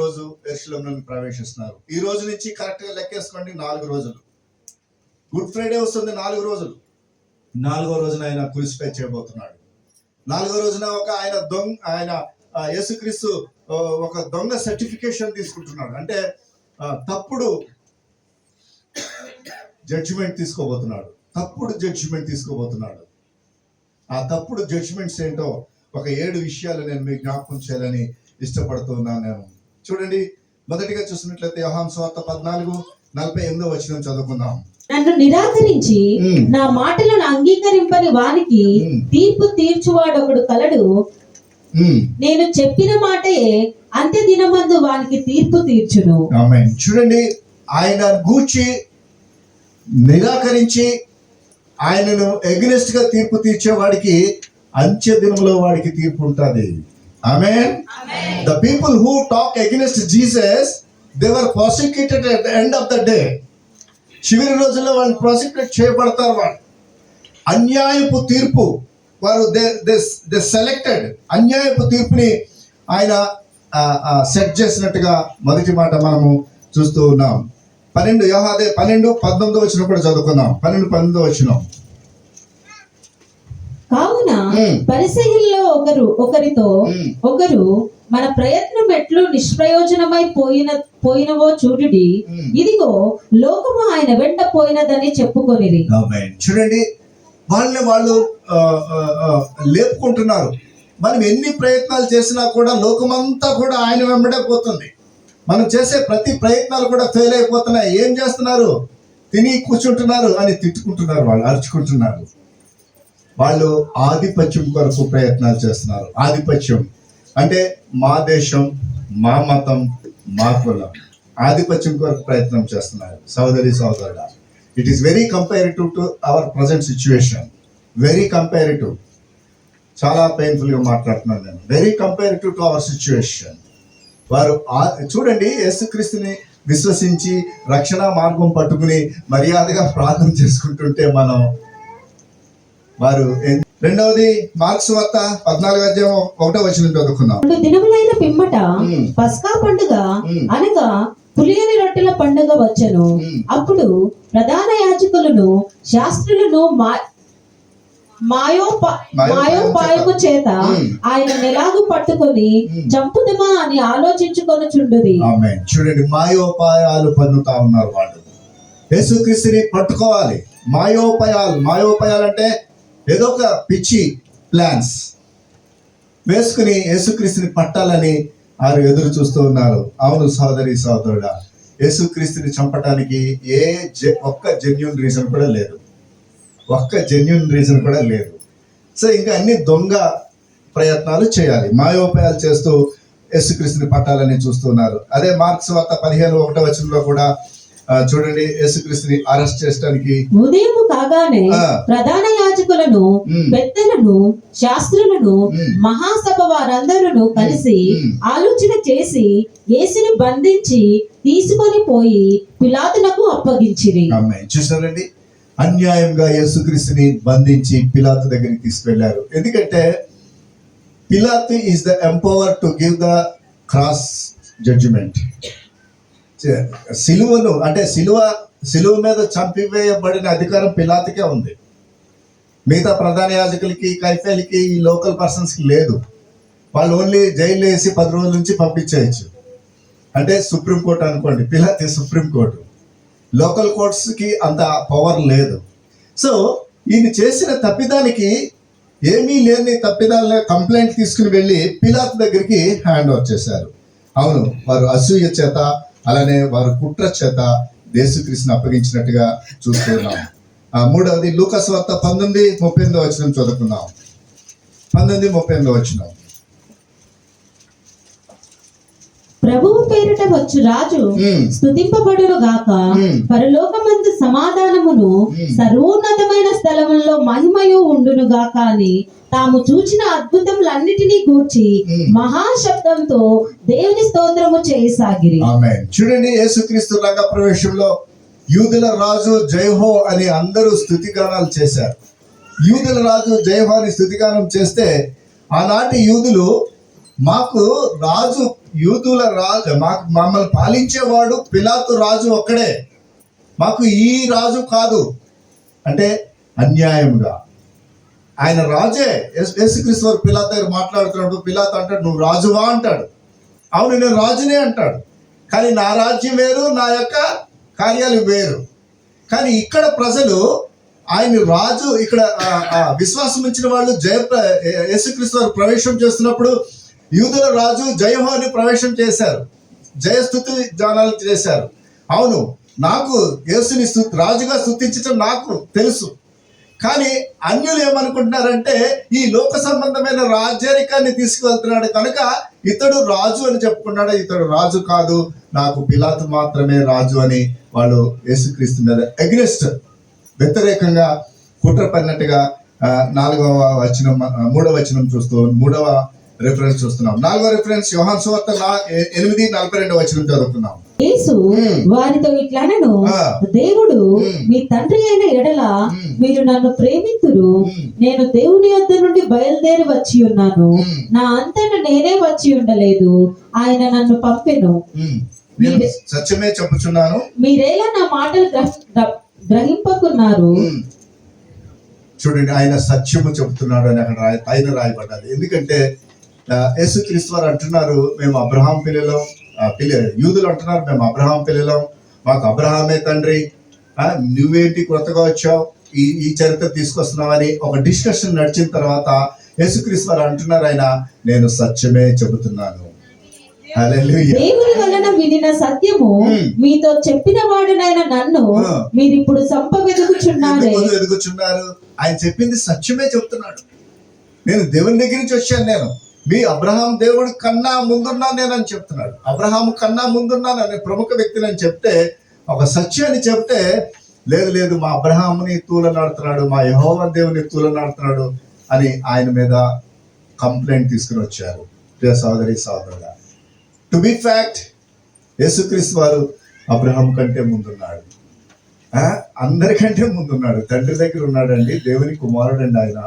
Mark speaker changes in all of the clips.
Speaker 1: రోజు ఎరుశలంలోకి ప్రవేశిస్తున్నారు. ఈ రోజు నుంచి కరెక్ట్గా లెక్కేసుకోండి నాలుగు రోజులు. గుడ్ ఫ్రైడే వస్తుంది నాలుగు రోజులు. నాలుగో రోజున ఆయన క్రూసిఫై చేయబోతున్నాడు. నాలుగో రోజున ఒక ఆయన దొంగ ఆయన యేసుక్రీస్తు ఒక దొంగ సర్టిఫికేషన్ తీసుకుంటున్నాడు. అంటే తప్పుడు జడ్జిమెంట్ తీసుకోబోతున్నాడు. తప్పుడు జడ్జిమెంట్ తీసుకోబోతున్నాడు. ఆ తప్పుడు జడ్జిమెంట్స్ ఏంటో ఒక ఏడు విషయాలు నేను మీకు జ్ఞాపకం చేయాలని ఇష్టపడుతున్నాను నేను. చూడండి మొదటిగా చూసినట్లయితే యోహాన్ స్వార్థ పద్నాలుగు నలభై ఎనిమిదో వచ్చిన చదువుకుందాం
Speaker 2: నన్ను నిరాకరించి. నా మాటలను అంగీకరింపని వానికి
Speaker 1: ఉమ్.
Speaker 2: తీర్పు తీర్చువాడొకడు కలడు
Speaker 1: ఉమ్.
Speaker 2: నేను చెప్పిన మాటయే అంత్య దినమందు వానికి తీర్పు తీర్చును.
Speaker 1: చూడండి ఆయన గూర్చి నిరాకరించి ఆయనను ఎగ్నెస్ట్గా తీర్పు తీర్చేవాడికి అంత్య దినంలో వాడికి తీర్పు ఉంటుంది ఆమె the people who talk against Jesus were prosecuted at the end of the day చివరి రోజుల్లో వాళ్ళు ప్రాసిక్యూట్ చేయబడతారు వాళ్ళు. అన్యాయపు తీర్పు వారు దే దే సెలెక్టెడ్ అన్యాయపు తీర్పుని ఆయన సెట్ చేసినట్టుగా మొదటి మాట మనము చూస్తూ ఉన్నాం. పన్నెండు యోహాదే పన్నెండు పంతొమ్మిదో వచ్చిన కూడా చదువుకుందాం. పన్నెండు పంతొమ్మిదో వచ్చిన
Speaker 2: కావున. పరిసయ్యుల్లో ఒకరు ఒకరితో. ఒకరు మన ప్రయత్నం ఎట్లు నిష్ప్రయోజనమై పోయిన పోయినవో చూడుడి. ఇదిగో లోకము ఆయన వెంట పోయినదని చెప్పుకొనిరి.
Speaker 1: చూడండి వాళ్ళని వాళ్ళు లేపుకుంటున్నారు. మనం ఎన్ని ప్రయత్నాలు చేసినా కూడా లోకమంతా కూడా ఆయన వెంబడే పోతుంది. మనం చేసే ప్రతి ప్రయత్నాలు కూడా ఫెయిల్ అయిపోతున్నాయి. ఏం చేస్తున్నారు? తిని కూర్చుంటున్నారు అని తిట్టుకుంటున్నారు వాళ్ళు అరుచుకుంటున్నారు. వాళ్ళు ఆధిపత్యం కొరకు ప్రయత్నాలు చేస్తున్నారు. ఆధిపత్యం అంటే మా దేశం మా మతం మా కులం. ఆధిపత్యం కొరకు ప్రయత్నం చేస్తున్నారు సోదరి సోదరుడ it is very comparative to our present situation very comparative చాలా పెయిన్ఫుల్గా మాట్లాడుతున్నాను నేను. Very comparative to our situation వారు చూడండి యేసుక్రీస్తుని విశ్వసించి రక్షణ మార్గం పట్టుకుని మర్యాదగా ప్రార్థన చేసుకుంటుంటే మనం వారు రెండవది మార్క్స్ వద్ద పద్నాలుగు అధ్యాయం ఒకటో వచ్చిన చదువుకుందాం
Speaker 2: రెండు దినములైన పిమ్మట. పస్కా పండుగ. అనగా పులియని రొట్టెల పండుగ వచ్చెను. అప్పుడు ప్రధాన యాజకులను శాస్త్రులను మా మాయోప
Speaker 1: మాయోపాయము
Speaker 2: మాయోపాయము చేత. ఆయన నెలాగు పట్టుకొని. చంపుదమా అని ఆలోచించుకొని చుండుది
Speaker 1: చూడండి మాయోపాయాలు పన్నుతా ఉన్నారు వాళ్ళు యేసుక్రీస్తుని పట్టుకోవాలి మాయోపాయాలు మాయోపాయాలు అంటే ఏదో ఒక పిచ్చి ప్లాన్స్ వేసుకుని యేసుక్రీస్తుని పట్టాలని వారు ఎదురు చూస్తూ ఉన్నారు. అవును సోదరి సోదరుడా యేసుక్రీస్తుని చంపటానికి ఏ జె- ఒక్క జెన్యున్ రీజన్ కూడా లేదు. ఒక్క జెన్యున్ రీజన్ కూడా లేదు. సో ఇంకా అన్ని దొంగ ప్రయత్నాలు చేయాలి. మాయోపాయాలు చేస్తూ యేసుక్రీస్తుని పట్టాలని చూస్తున్నారు అదే మార్క్స్ వార్త పదిహేను ఒకటో వచనంలో కూడా చూడండి యేసుక్రీస్తుని అరెస్ట్ చేయడానికి
Speaker 2: ఉదయం కాగానే. ప్రధాన యాజకులను. పెద్దలను శాస్త్రులను. మహాసభ వారందరూ కలిసి. ఆలోచన చేసి యేసుని బంధించి తీసుకొని పోయి పిలాతునకు అప్పగించిరి
Speaker 1: చూసారండి అన్యాయంగా యేసుక్రీస్తుని బంధించి పిలాతు దగ్గరికి తీసుకెళ్ళారు ఎందుకంటే పిలాతు is the empower to give the cross judgement సిలువను అంటే సిలువ సిలువ మీద చంపివేయబడిన అధికారం పిలాతికే ఉంది. మిగతా ప్రధాన యాజకులకి కైఫేలకి ఈ లోకల్ పర్సన్స్కి లేదు. వాళ్ళు ఓన్లీ జైలు వేసి పది రోజుల నుంచి పంపించేయచ్చు. అంటే సుప్రీంకోర్టు అనుకోండి పిలాతి సుప్రీంకోర్టు లోకల్ కోర్ట్స్కి అంత పవర్ లేదు. సో ఈయన చేసిన తప్పిదానికి ఏమీ లేని తప్పిదాలని కంప్లైంట్ తీసుకుని వెళ్ళి పిలాత్ దగ్గరికి హ్యాండ్ ఓవర్ చేశారు. అవును వారు అసూయ చేత అలానే వారు కుట్ర చేత దేశకృష్ణ అప్పగించినట్టుగా చూస్తున్నాం ఆ, మూడవది లూకస్ వార్త పంతొమ్మిది ముప్పై ఎనిమిదో వచ్చిన చదువుకున్నాం పంతొమ్మిది ముప్పై ఎనిమిదో వచ్చినాం
Speaker 2: ప్రభువు పేరిట వచ్చు రాజు
Speaker 1: ఉమ్.
Speaker 2: స్తుతింపబడును గాక. పరలోకమందు సమాధానమును. సర్వోన్నతమైన స్థలముల్లో మహిమయు ఉండును గాక అని తాము చూచిన అద్భుతములన్నిటినీ గూర్చి
Speaker 1: ఉమ్.
Speaker 2: మహాశబ్దంతో దేవుని స్తోత్రము చేయసాగిరి
Speaker 1: చూడండి యేసుక్రీస్తు రంగ ప్రవేశంలో యూదుల రాజు జయహో అని అందరూ స్థుతిగానాలు చేశారు యూదుల రాజు జయహో అని స్థుతిగానం చేస్తే ఆనాటి యూదులు మాకు రాజు యూదుల రాజు మాకు మమ్మల్ని పాలించేవాడు పిలాతు రాజు ఒక్కడే. మాకు ఈ రాజు కాదు. అంటే అన్యాయంగా ఆయన రాజే. యేసు- యేసుక్రీస్తు వారు పిలాత్ దగ్గర మాట్లాడుతున్నప్పుడు పిలాత్ అంటాడు నువ్వు రాజువా? అంటాడు. అవును నేను రాజునే అంటాడు. కానీ నా రాజ్యం వేరు నా యొక్క కార్యాలు వేరు. కానీ ఇక్కడ ప్రజలు ఆయన రాజు ఇక్కడ ఆ, విశ్వాసం ఇచ్చిన వాళ్ళు జయ యేసుక్రీస్తు వారు ప్రవేశం చేస్తున్నప్పుడు యూదుల రాజు జయహోని ప్రవేశం చేశారు. జయస్థుతి జానాలు చేశారు. అవును నాకు యేసుని రాజుగా స్థుతించడం నాకు తెలుసు. కానీ అన్యులు ఏమనుకుంటున్నారంటే ఈ లోక సంబంధమైన రాజ్యాధికాన్ని తీసుకువెళ్తున్నాడు కనుక ఇతడు రాజు అని చెప్పుకున్నాడు. ఇతడు రాజు కాదు నాకు పిలాతు మాత్రమే రాజు అని వాళ్ళు యేసుక్రీస్తు మీద అగ్రెస్ట్ వ్యతిరేకంగా కుట్ర పడినట్టుగా నాలుగవ వచనం మూడవ వచనం చూస్తూ మూడవ రిఫరెన్స్ చూస్తున్నాం నాలుగవ రిఫరెన్స్ యోహాన్ సువార్త ఎనిమిది నలభై రెండవ వచనం చదువుతున్నాం
Speaker 2: యేసు. వారితో ఇట్లనను
Speaker 1: ఆ.
Speaker 2: దేవుడు. మీ తండ్రి అయిన ఎడల. మీరు నన్ను ప్రేమితురు. నేను దేవుని యొద్ద నుండి బయలుదేరి వచ్చి ఉన్నాను. నా అంతట నేనే వచ్చి ఉండలేదు ఆయన నన్ను పంపెను.
Speaker 1: నేను సత్యమే చెప్పుచున్నాను
Speaker 2: మీరేలా నా మాటలు గ్రహ- గ్ర- గ్రహింపకున్నారు.
Speaker 1: చూడండి ఆయన సత్యము చెబుతున్నాడు అని అక్కడ రాయ పైన రాయబడ్డది ఎందుకంటే ఆ, యేసుక్రీస్తు వారు అంటున్నారు మేము అబ్రహాం పిల్లలం పిల్ల యూదులు అంటున్నారు మేము అబ్రహాం పిల్లలం మాకు అబ్రహామే తండ్రి. నువ్వేంటి కొత్తగా వచ్చావు? ఈ ఈ చరిత్ర తీసుకొస్తున్నావని ఒక డిస్కషన్ నడిచిన తర్వాత యేసుక్రీస్తు వారు అంటున్నారు ఆయన నేను సత్యమే చెబుతున్నాను.
Speaker 2: దేవుని వలన వినిన సత్యము. మీతో చెప్పిన వాడునైన నన్ను
Speaker 1: ఆ.
Speaker 2: మీరిప్పుడు సంప వెతుకుచున్నారే
Speaker 1: ఎందుకు ఎదుగుచున్నారు ఆయన చెప్పింది సత్యమే చెప్తున్నాడు నేను దేవుని దగ్గర నుంచి వచ్చాను నేను. మీ అబ్రహాం దేవుడు కన్నా ముందున్నా నేనని చెప్తున్నాడు. అబ్రహాం కన్నా ముందున్నాను అనే ప్రముఖ వ్యక్తిని అని చెప్తే ఒక సత్యాన్ని చెప్తే లేదు లేదు మా అబ్రహాముని తూలనాడుతున్నాడు మా యహోవ దేవుని తూలనాడుతున్నాడు అని ఆయన మీద కంప్లైంట్ తీసుకుని వచ్చారు. ప్రియ సోదరి సోదరుడా టు బి ఫ్యాక్ట్ యేసుక్రీస్తు వారు అబ్రహాం కంటే ముందున్నాడు. అందరికంటే ముందున్నాడు. తండ్రి దగ్గర ఉన్నాడండి దేవుని కుమారుడండి ఆయన.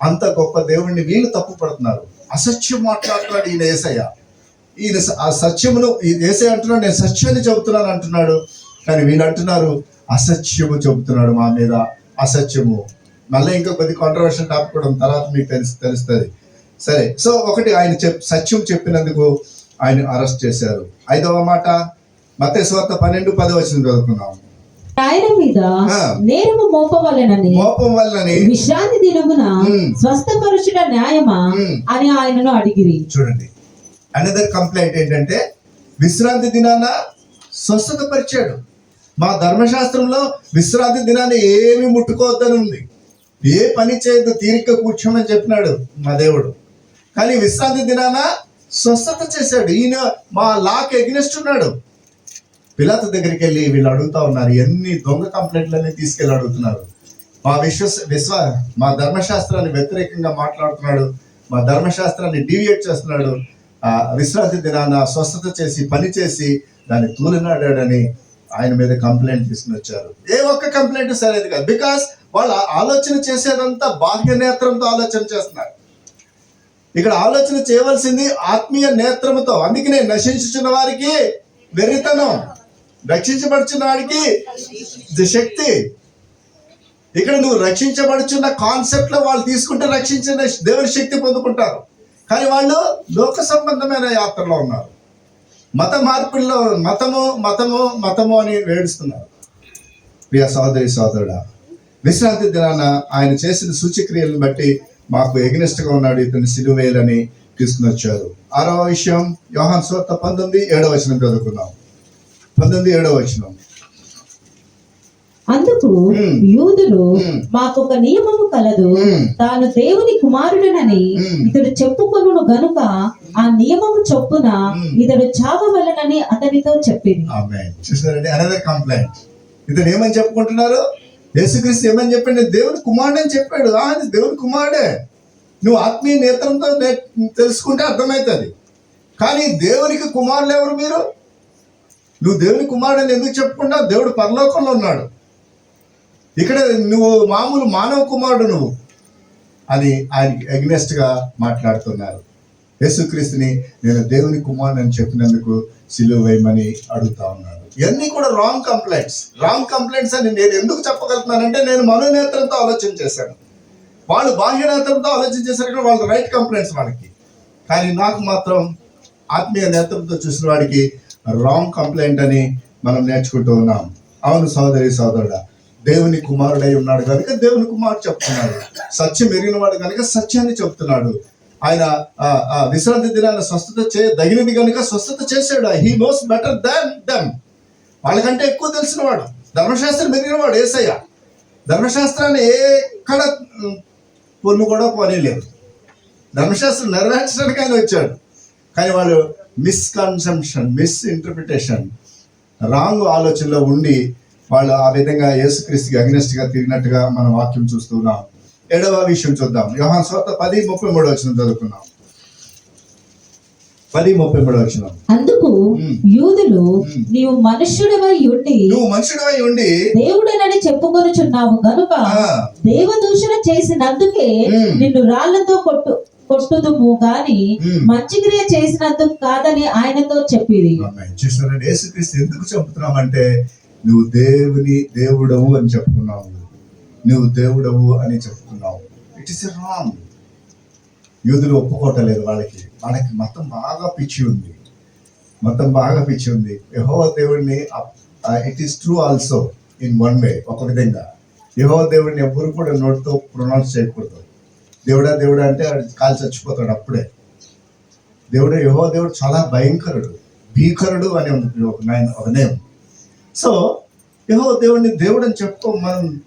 Speaker 1: అంత గొప్ప దేవుణ్ణి వీళ్ళు తప్పు పడుతున్నారు. అసత్యం మాట్లాడుతున్నాడు ఈయన ఏసయ్య. ఈయన ఆ సత్యమును ఈ ఏసయ్య అంటున్నాడు నేను సత్యాన్ని చెబుతున్నాను అంటున్నాడు. కానీ వీళ్ళు అంటున్నారు అసత్యము చెబుతున్నాడు మా మీద అసత్యము. మళ్ళీ ఇంకా కొద్ది కాంట్రవర్షియల్ టాపిక్ కూడా తర్వాత మీకు తెలుసు తెలుస్తుంది. సరే సో ఒకటి ఆయన చెప్ సత్యం చెప్పినందుకు ఆయన అరెస్ట్ చేశారు. ఐదవ మాట మతేశ్వార్త పన్నెండు పది వచ్చిన చదువుకున్నాము
Speaker 2: ఆయన మీద. నేరము మోపవలెనని
Speaker 1: మోపం వల్లని
Speaker 2: విశ్రాంతి దినమున. స్వస్థపరుచుట న్యాయమా. అని ఆయనను అడిగిరి.
Speaker 1: చూడండి. అనదర్ కంప్లైంట్ ఏంటంటే విశ్రాంతి దినాన స్వస్థత పరిచాడు మా ధర్మశాస్త్రంలో విశ్రాంతి దినాన్ని ఏమి ముట్టుకోవద్దని ఉంది. ఏ పని చేయొద్దు తీరిక కూర్చోమని చెప్పినాడు మా దేవుడు. కానీ విశ్రాంతి దినాన స్వస్థత చేశాడు. ఈయన మా లాక్ ఎగ్నెస్ట్ ఉన్నాడు. పిలాతు దగ్గరికి వెళ్ళి వీళ్ళు అడుగుతా ఉన్నారు ఎన్ని దొంగ కంప్లైంట్లన్నీ తీసుకెళ్ళి అడుగుతున్నారు మా విశ్వస విశ్వ మా ధర్మశాస్త్రాన్ని వ్యతిరేకంగా మాట్లాడుతున్నాడు మా ధర్మశాస్త్రాన్ని డీవియేట్ చేస్తున్నాడు. విశ్రాంతి దినాన స్వస్థత చేసి పని చేసి దాన్ని తూలినాడాడని ఆయన మీద కంప్లైంట్ తీసుకుని వచ్చారు. ఏ ఒక్క కంప్లైంట్ సరేది కాదు. బికాస్ వాళ్ళు ఆలోచన చేసేదంతా బాహ్య నేత్రంతో ఆలోచన చేస్తున్నారు. ఇక్కడ ఆలోచన చేయవలసింది ఆత్మీయ నేత్రముతో. అందుకనే నశించుచున్న వారికి వెర్రితనం. రక్షించబడుచున్న వాడికి శక్తి. ఇక్కడ నువ్వు రక్షించబడుచున్న కాన్సెప్ట్లో వాళ్ళు తీసుకుంటే రక్షించిన దేవుని శక్తి పొందుకుంటారు. కానీ వాళ్ళు లోక సంబంధమైన యాత్రలో ఉన్నారు. మత మార్పుల్లో మతము మతము మతము అని వేడుస్తున్నారు. ప్రియ సోదరి సోదరుడా విశ్రాంతి దినాన ఆయన చేసిన సూచక్రియలను బట్టి మాకు ఎగ్నెస్ట్గా ఉన్నాడు ఇతను సిలువేలని తీసుకుని వచ్చారు. ఆరవ విషయం యోహాన్ సోత పంతొమ్మిది ఏడవ వచనం చదువుకున్నాం పంతొమ్మిది ఏడవ వచనం.
Speaker 2: అందుకు. యూదులు. మాకొక నియమము కలదు. తాను దేవుని కుమారుడనని. ఇతడు చెప్పుకొనును గనుక ఆ నియమము చొప్పున. ఇతడు చావవలనని అతనితో చెప్పింది.
Speaker 1: ఆమె చూసినారండి అనదర్ కంప్లైంట్ ఇతను ఏమని చెప్పుకుంటున్నారు? యేసుక్రీస్తు ఏమని చెప్పాడు? దేవుని కుమారుడు అని చెప్పాడు. ఆ అది దేవుని కుమారుడే. నువ్వు ఆత్మీయ నేత్రంతో తెలుసుకుంటే అర్థమవుతుంది. కానీ దేవునికి కుమారులు ఎవరు మీరు? నువ్వు దేవుని కుమారుడు అని ఎందుకు చెప్పుకున్నా దేవుడు పరలోకంలో ఉన్నాడు. ఇక్కడ నువ్వు మామూలు మానవ కుమారుడు నువ్వు. అని ఆయన అగ్నెస్ట్గా మాట్లాడుతున్నారు. యేసుక్రీస్తుని నేను దేవుని కుమారుడు అని చెప్పినందుకు సిలువ వేయమని అడుగుతా ఉన్నాడు. ఇవన్నీ కూడా రాంగ్ కంప్లైంట్స్ రాంగ్ కంప్లైంట్స్ అని నేను ఎందుకు చెప్పగలుగుతున్నానంటే నేను మనోనేత్రంతో ఆలోచన చేశాను. వాళ్ళు బాహ్యనేత్రంతో ఆలోచన చేశారు కానీ వాళ్ళు రైట్ కంప్లైంట్స్ వాళ్ళకి. కానీ నాకు మాత్రం ఆత్మీయ నేత్రంతో చూసిన వాడికి రాంగ్ కంప్లైంట్ అని మనం నేర్చుకుంటూ ఉన్నాం. అవును సోదరి సోదరుడా దేవుని కుమారుడై ఉన్నాడు కనుక దేవుని కుమారుడు చెప్తున్నాడు. సత్యం ఎరిగిన వాడు కనుక సత్యాన్ని చెప్తున్నాడు. ఆయన ఆ, ఆ విశ్రాంతి దినాన్ని స్వస్థత చేయదగినది కనుక స్వస్థత చేశాడు. He knows better than them వాళ్ళకంటే ఎక్కువ తెలిసినవాడు. ధర్మశాస్త్రం మెరిగిన వాడు ఏసయ్య. ధర్మశాస్త్రాన్ని ఎక్కడ పొన్ను కూడా పోనీలేదు. ధర్మశాస్త్రం నెరవేర్చడానికి ఆయన వచ్చాడు. కానీ వాళ్ళు మిస్కన్సెప్షన్ మిస్ ఇంటర్ప్రిటేషన్ రాంగ్ ఆలోచనలో ఉండి వాళ్ళు ఆ విధంగా యేసుక్రీస్తుకి అగ్నెస్ట్గా తిరిగినట్టుగా మనం వాక్యం చూస్తున్నాం ఏడవ విషయం చూద్దాం. యోహాన్ స్వత పది ముప్పై మూడు వచ్చిన చదువుకున్నాం పది ముప్పై మూడు వచ్చిన
Speaker 2: అందుకు. యూదులు. నీవు మనుష్యుడవై ఉండి
Speaker 1: నువ్వు మనుషుడివై ఉండి
Speaker 2: దేవుడనని చెప్పుకొనుచున్నావు. గనుక
Speaker 1: ఆ,
Speaker 2: దేవదూషణ చేసినందుకే. నిన్ను రాళ్ళతో కొట్టు. కొట్టుదుము గాని. మంచి క్రియ చేసినందుకు కాదని ఆయనతో చెప్పిరి.
Speaker 1: ఆమేన్. చూస్తున్నారండి యేసుక్రీస్తు ఎందుకు చెప్తున్నామంటే నువ్వు దేవుని దేవుడవు అని చెప్తున్నావు నువ్వు దేవుడవు అని చెప్తున్నావు ఇట్ ఇస్ రాంగ్ యూదులు ఒప్పుకోవటలేదు వాళ్ళకి. వాళ్ళకి మతం బాగా పిచ్చి ఉంది. మతం బాగా పిచ్చి ఉంది. యహో దేవుడిని it is true also in one way ఒక విధంగా. యహో దేవుడిని ఎవ్వరు కూడా నోటితో ప్రొనౌన్స్ చేయకూడదు. దేవుడా దేవుడా అంటే కాలు చచ్చిపోతాడు అప్పుడే. దేవుడు యహో దేవుడు చాలా భయంకరుడు భీకరుడు అని ఉంది ఒక నైన్ ఒక నేమ్ సో యహో దేవుడిని దేవుడు అని చెప్పుకో మనం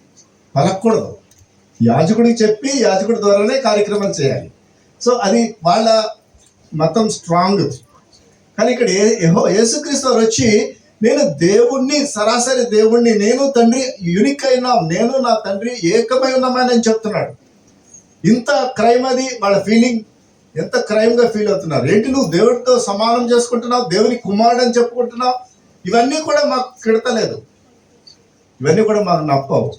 Speaker 1: పలకూడదు. యాజకుడికి చెప్పి యాజకుడి ద్వారానే కార్యక్రమాలు చేయాలి. సో అది వాళ్ళ మతం స్ట్రాంగ్ కానీ ఇక్కడ ఏ యహో యేసుక్రీస్తు వారు వచ్చి నేను దేవుణ్ణి సరాసరి దేవుణ్ణి నేను తండ్రి యునిక్ అయినా నేను నా తండ్రి ఏకమై ఉన్నామని అని చెప్తున్నాడు. ఇంత క్రైమ్ అది వాళ్ళ ఫీలింగ్ ఎంత క్రైమ్గా ఫీల్ అవుతున్నారు? ఏంటి నువ్వు దేవుడితో సమానం చేసుకుంటున్నావు దేవుని కుమారుడు అని చెప్పుకుంటున్నావు? ఇవన్నీ కూడా మాకు కిడతలేదు. ఇవన్నీ కూడా మాకు నప్పవు.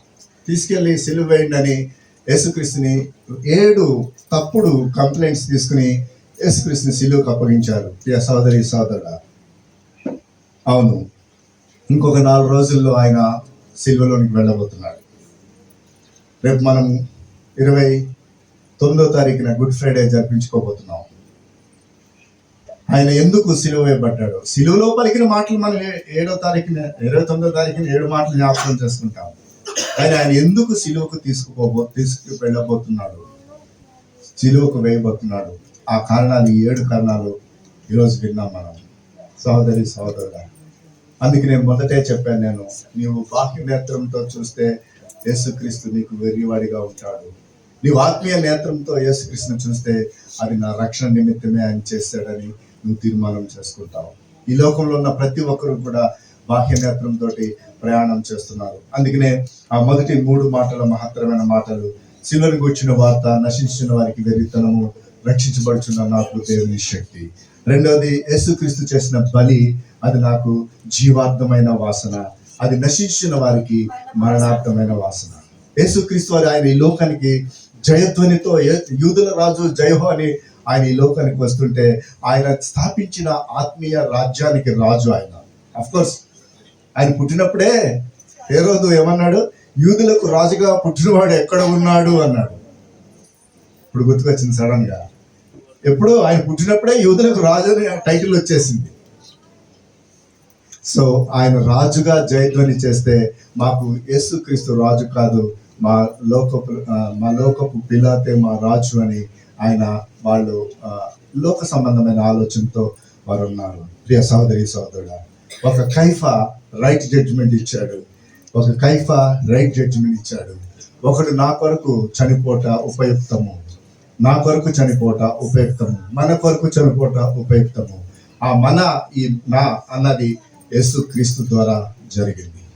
Speaker 1: తీసుకెళ్ళి సిలువ వేయండి అని యేసుక్రీస్తుని ఏడు తప్పుడు కంప్లైంట్స్ తీసుకుని యేసుక్రీస్తుని సిలువకు అప్పగించారు. ప్రియ సోదరి సోదరుడా అవును. ఇంకొక నాలుగు రోజుల్లో ఆయన సిలువలోనికి వెళ్ళబోతున్నాడు. రేపు మనం ఇరవై తొమ్మిదో తారీఖున గుడ్ ఫ్రైడే జరిపించుకోబోతున్నాం. ఆయన ఎందుకు సిలువ వేయబడ్డాడు? సిలువలో పలికిన మాటలు మనం ఏడో తారీఖున ఇరవై తొమ్మిదో తారీఖున ఏడు మాటలు జ్ఞాపకం చేసుకుంటాం. కానీ ఆయన ఎందుకు సిలువకు తీసుకుపోబో తీసుకు వెళ్ళబోతున్నాడు సిలువకు వేయబోతున్నాడు. ఆ కారణాలు ఈ ఏడు కారణాలు ఈరోజు విన్నాం మనం. సహోదరి సహోదరుడా అందుకే నేను మొదటే చెప్పాను నేను నీవు బాహ్య నేత్రంతో చూస్తే యేసుక్రీస్తు నీకు వెర్రివాడిగా ఉంటాడు. నీవు ఆత్మీయ నేత్రంతో యేసుక్రీస్తుని చూస్తే అది నా రక్షణ నిమిత్తమే ఆయన చేశాడని నువ్వు తీర్మానం చేసుకుంటావు. ఈ లోకంలో ఉన్న ప్రతి ఒక్కరు కూడా బాహ్య నేత్రంతో ప్రయాణం చేస్తున్నారు. అందుకనే ఆ మొదటి మూడు మాటల మహత్తరమైన మాటలు శిలను కూర్చున్న వార్త నశించిన వారికి వెరితనము రక్షించబడుచున్న నాకు దేవుని శక్తి. రెండవది యేసుక్రీస్తు చేసిన బలి అది నాకు జీవార్థమైన వాసన అది నశించిన వారికి మరణార్థమైన వాసన. యేసుక్రీస్తు వారు ఆయన ఈ లోకానికి జయధ్వనితో యూదుల రాజు జయహో అని ఆయన ఈ లోకానికి వస్తుంటే ఆయన స్థాపించిన ఆత్మీయ రాజ్యానికి రాజు ఆయన. అఫ్ కోర్స్ ఆయన పుట్టినప్పుడే ఏ రోజు ఏమన్నాడు? యూదులకు రాజుగా పుట్టినవాడు ఎక్కడ ఉన్నాడు అన్నాడు. ఇప్పుడు గుర్తుకొచ్చింది సడన్గా. ఎప్పుడు ఆయన పుట్టినప్పుడే యూదులకు రాజు అనే టైటిల్ వచ్చేసింది. సో ఆయన రాజుగా జయధ్వని చేస్తే మాకు యేసుక్రీస్తు రాజు కాదు మా లోకపు మా లోకపు పిలాతే మా రాజు అని ఆయన వాళ్ళు లోక సంబంధమైన ఆలోచనతో వారు ఉన్నారు ప్రియ సహోదరి సహోదరుడా ఒక కైఫా రైట్ జడ్జిమెంట్ ఇచ్చాడు. ఒక కైఫా రైట్ జడ్జిమెంట్ ఇచ్చాడు. ఒకడు నా కొరకు చనిపోట ఉపయుక్తము. నా కొరకు చనిపోట ఉపయుక్తము. మన కొరకు చనిపోట ఉపయుక్తము. ఆ మన ఈ నా అన్నది యేసు క్రీస్తు ద్వారా జరిగింది.